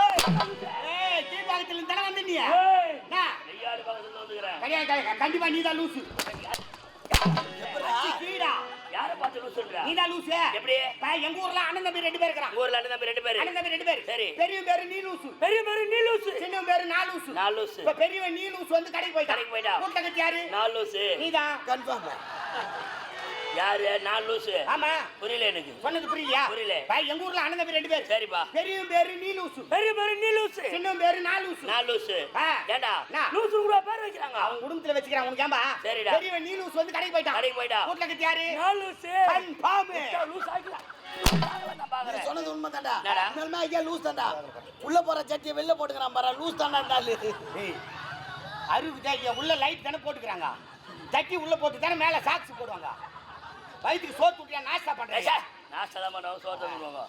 ஏய். கீழ்பாகத்துல தானே நீ. கண்டிப்பா நீ தான் லூசு கீடா யாரை பார்த்து லூசு சொல்ற? நீ தான் லூசு. எப்படி? பா, எங்க ஊர்ல அண்ணன் தம்பி ரெண்டு பேர் ஊர்ல அண்ணன் தம்பி ரெண்டு பேரு. அண்ணன் தம்பி ரெண்டு பேர். சரி. பெரிய பேரு நீ லூசு. பெரிய பெரிய நீ லூசு. சின்ன பேரு நான் லூசு. நான் லூசு. இப்ப பெரியவன் நீ லூசு வந்து கடைக்கு போயிட்டான். கடைக்கு போயிட்டான். கூட்ட கட்டி யாரு? நான் லூசு. நீதான். கன்ஃபார்ம் யாரு? நான் லூசு. ஆமா புரியல எனக்கு. சொன்னது புரியலையா புரியல. பா, எங்க ஊர்ல அண்ணன் தம்பி ரெண்டு பேர் சரிப்பா. பெரியவன் பேரு நீ லூசு பெரிய பெரிய நீ லூசு. சின்ன பேரு நான் லூசு நான் லூசு. ஆ. ஏண்டா? லூசுன்னு கூட பேர் வைக்கிறாங்க. அவன் குடும்பத்துல வச்சுக்கிறான் உனக்கு ஏம்பா சரிடா. பெரியவன் நீ லூசு வந்து கடைக்கு போயிட்டான் கடைக்கு போயிட்டான். கூட்ட கட்டி யாரு நான் லூசு. கன்ஃபார்ம் லூசு. நான் பார்க்கறேன். சொன்னது உண்மை தான்டா? உண்மையுமே ஐயா லூஸ் தான்டா உள்ள போற சட்டியை வெளில போட்டுக்கிறான் பாரு லூஸ் தான்டா தாக்கிய உள்ள லைட் தானே போட்டுக்கிறாங்க தட்டி உள்ள போட்டு தானே மேல சாக்ஸ் போடுவாங்க வயிற்றுக்கு சோத்து விட்டியா நாஸ்டா ஏய், பண்றேன் சார், தான் பண்ணுவாங்க, சோறு தான் பண்ணுவாங்க.